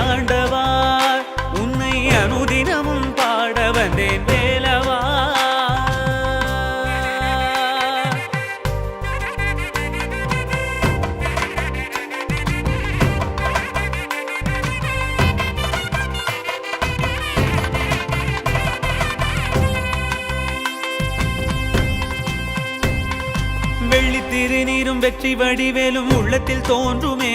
ஆண்டவா உன்னை அனுதினமும் பாட வந்தேன் வேலவா. வெள்ளி திருநீரும் வெற்றி வடிவேலும் உள்ளத்தில் தோன்றுமே.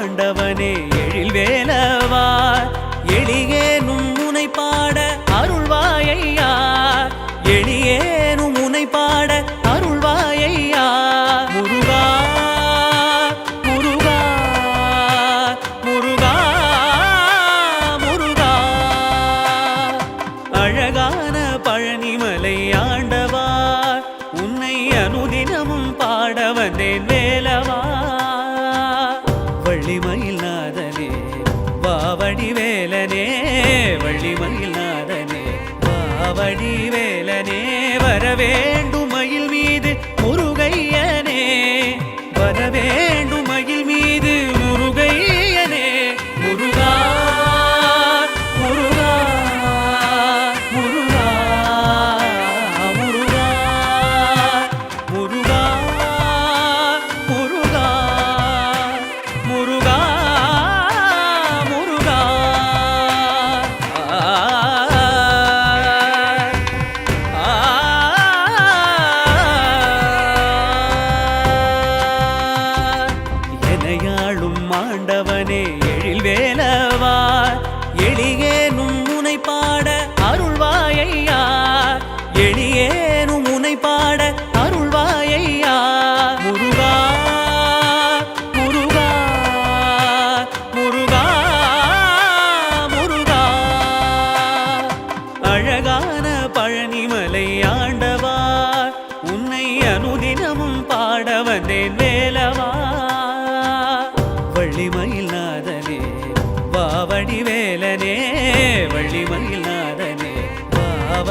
ஆண்டவனே எழில் வேலவா? எளியேனும் முனை பாட அருள்வாயையா? எளியேனும் முனை பாட அருள்வாயையா? முருகா முருகா முருகா முருகா. அழகான பழனிமலையா? வள்ளிமயில் நாதனே வாவடி வேலனே வள்ளிமயில் நாதனே வாவடி வேலனே வரவேண்டும். அருள்வாயையா. எளியேனும் முனை பாட அருள்வாயையா. முருகா முருகா முருகா முருகா. அழகான பழனிமலை ஆண்டவா உன்னை அனுதினமும் பாட வந்தேன் வேலவா.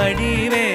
வடிவே